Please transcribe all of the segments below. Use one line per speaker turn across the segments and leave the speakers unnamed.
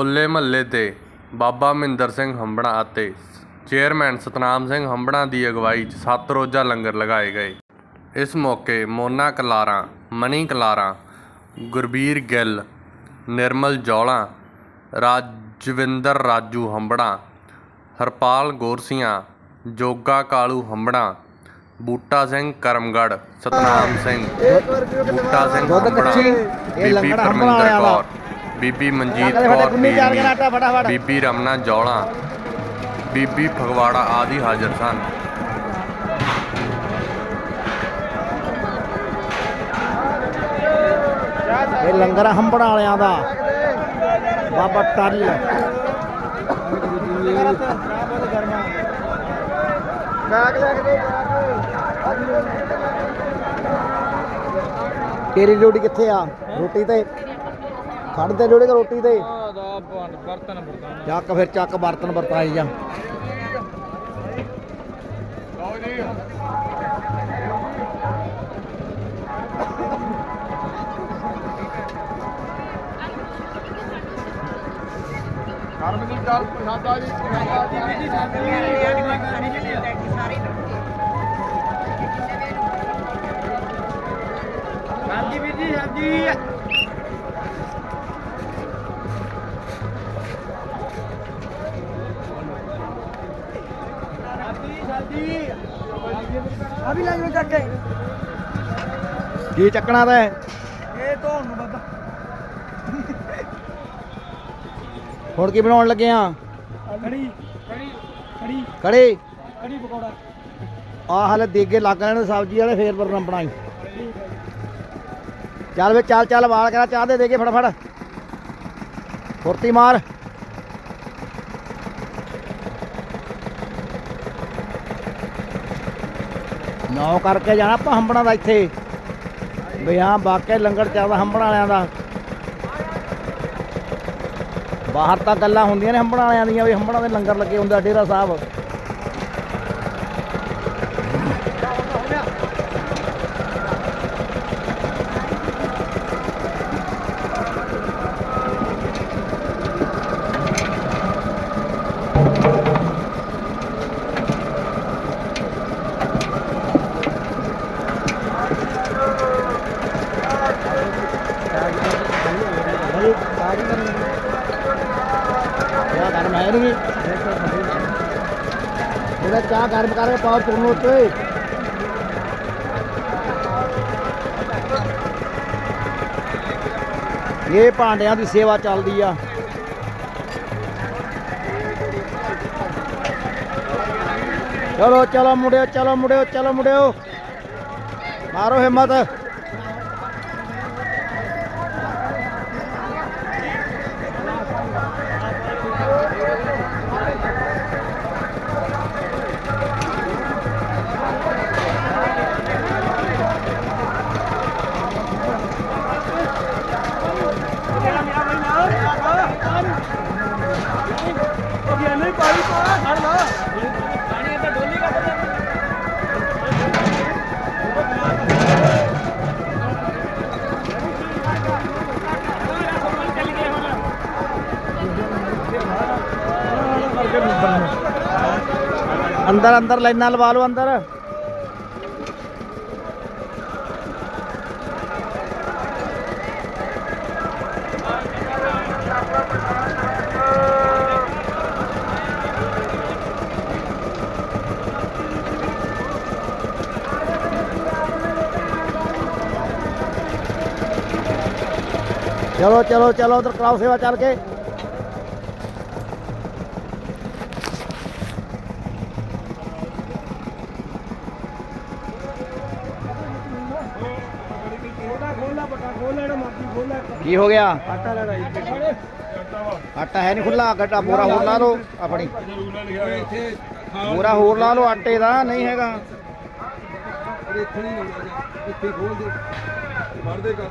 ਹੋਲੇ ਮਹੱਲੇ ਤੇ ਬਾਬਾ ਮਹਿੰਦਰ ਸਿੰਘ ਹੰਬੜਾ ਅਤੇ ਚੇਅਰਮੈਨ ਸਤਨਾਮ ਸਿੰਘ ਹੰਬੜਾ ਦੀ ਅਗਵਾਈ 'ਚ ਸੱਤ ਰੋਜ਼ਾ ਲੰਗਰ ਲਗਾਏ ਗਏ ਇਸ ਮੌਕੇ ਮੋਨਾ ਕਲਾਰਾਂ ਮਨੀ ਕਲਾਰਾਂ ਗੁਰਬੀਰ ਗਿੱਲ ਨਿਰਮਲ ਜੌਲਾ ਰਾਜਵਿੰਦਰ ਰਾਜੂ ਹੰਬੜਾ ਹਰਪਾਲ ਗੋਰਸੀਆਂ ਜੋਗਾ ਕਾਲੂ ਹੰਬੜਾ ਬੂਟਾ ਸਿੰਘ ਕਰਮਗੜ ਸਤਨਾਮ ਸਿੰਘ ਬੂਟਾ ਸਿੰਘ ਹੰਬੜਾ ਬੀਬੀ
ਲੰਗੜਾ ਹੰਬੜਾ
ਪਰਮਿੰਦਰ। ਕੌਰ ਬੀਬੀ ਮਨਜੀਤ ਕੌਰ ਬੀਬੀ- ਰਮਨਾ ਜੌਲਾ ਬੀਬੀ ਫਗਵਾੜਾ ਆਦਿ ਹਾਜ਼ਰ ਸਨ।
ਇਹ ਲੰਗਰ ਹੰਬੜਾ ਵਾਲਿਆਂ ਦਾ। ਬਾਬਾ ਟੱਲ। ਤੇਰੀ ਡਿਊਟੀ ਕਿੱਥੇ ਆ? ਰੋਟੀ ਤੇ। ਖੜ ਤੇ ਡਿਊਟੀ ਕਿ ਰੋਟੀ ਤੇ।
ਬਰਤਨ ਬਰਤਨ
ਚੱਕ ਫਿਰ ਚੱਕ ਬਰਤਨ ਵਰਤਾਈ ਜਾ।
ਕਰਮਜੀਤ ਗੱਲ ਪ੍ਰਸਾਦਾ ਜੀ। ਹਾਂਜੀ ਵੀਰ ਜੀ ਹਾਂਜੀ। ਅਭੀ ਲੱਗ ਨੂੰ ਚੱਕੇ
ਕੀ। ਚੱਕਣਾ ਤੇ?
ਇਹ ਧੋਣ ਨੂੰ ਬਾਬਾ
ਹੁਣ ਕੀ ਬਣਾਉਣ ਲੱਗੇ ਆ?
ਕੜੀ ਕੜੀ ਕੜੀ
ਕੜੇ।
ਕੜੀ ਪਕੌੜਾ।
ਆ ਹਲੇ ਦੇਗੇ ਲੱਗ ਲੈਣ ਸਬਜ਼ੀ ਵਾਲੇ ਫੇਰ ਬਰਤਨ ਬਣਾਈ। ਚੱਲ ਵੇ ਚੱਲ ਚੱਲ ਵਾਲ ਕਰਾ ਚਾਹ ਦੇ ਦੇ ਕੇ ਫਟਾਫਟ। ਫੁਰਤੀ ਮਾਰ। ਨੌ ਕਰਕੇ ਜਾਣਾ ਆਪਾਂ ਹੰਬਣਾ ਦਾ ਇੱਥੇ। ਵੀ ਹਾਂ ਵਾਕਿਆ ਲੰਗਰ ਚੱਲਦਾ ਹੰਬਣਾ ਵਾਲਿਆਂ ਦਾ। ਬਾਹਰ ਤਾਂ ਗੱਲਾਂ ਹੁੰਦੀਆਂ ਨੇ ਹੰਬਣਾ ਵਾਲਿਆਂ ਦੀਆਂ ਵੀ ਹੰਬਣਾ ਦੇ ਲੰਗਰ ਲੱਗੇ ਹੁੰਦਾ ਡੇਰਾ ਸਾਹਿਬ। ਚਾਹ ਗਰਮ ਹੈ ਨਹੀਂ ਜਿਹੜਾ ਚਾਹ ਗਰਮ ਕਰਕੇ ਪਾਓ ਤੁਰਨ ਉੱਤੇ ਇਹ ਭਾਂਡਿਆਂ ਦੀ ਸੇਵਾ ਚੱਲਦੀ ਆ। ਚਲੋ ਚਲੋ ਮੁੰਡਿਓ ਚਲੋ ਮੁੰਡਿਓ ਚਲੋ ਮੁੰਡਿਓ। ਮਾਰੋ ਹਿੰਮਤ। ਅੰਦਰ ਅੰਦਰ ਲਾਈਨਾਂ ਲਵਾ ਲਓ ਅੰਦਰ। ਚਲੋ ਚਲੋ ਚਲੋ ਉਧਰ ਕਰਾਓ ਸੇਵਾ ਚੱਲ ਕੇ।
ਉਹਦਾ ਖੋਲਾ ਪਟਾ ਖੋਲਾ ਜਿਹੜਾ ਮਰਜ਼ੀ ਖੋਲਾ
ਕੀ ਹੋ ਗਿਆ?
ਆਟਾ ਲੜਾ ਜੀ
ਆਟਾ ਹੈ ਨਹੀਂ ਖੁੱਲਾ ਗੱਟਾ ਪੂਰਾ ਹੋਰ ਲਾ ਲਓ ਆਪਣੀ। ਪੂਰਾ ਹੋਰ ਲਾ ਲਓ ਆਟੇ ਦਾ ਨਹੀਂ ਹੈਗਾ।
ਇੱਥੇ ਨਹੀਂ ਲਾਉਣਾ ਇੱਥੇ ਖੋਲ ਦੇ। ਵੜਦੇ ਕਰ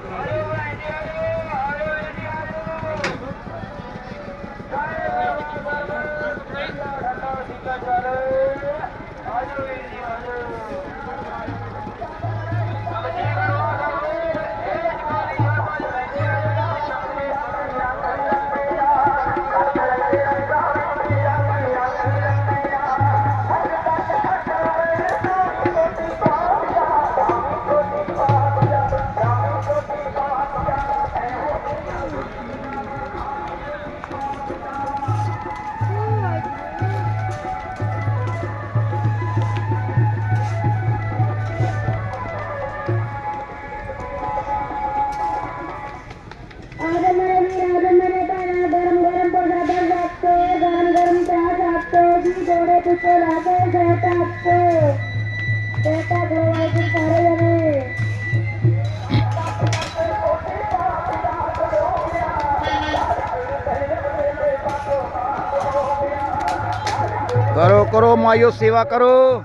ਜੋੜੇ ਪਿੱਛੇ ਲਾ ਕੇ ਬੇਟਾ ਆਪੇ ਬੇਟਾ ਗੋਵਾ ਜੀ ਸਾਰੇ ਜਣੇ
ਕਰੋ ਕਰੋ ਮਾਇਓ ਸੇਵਾ ਕਰੋ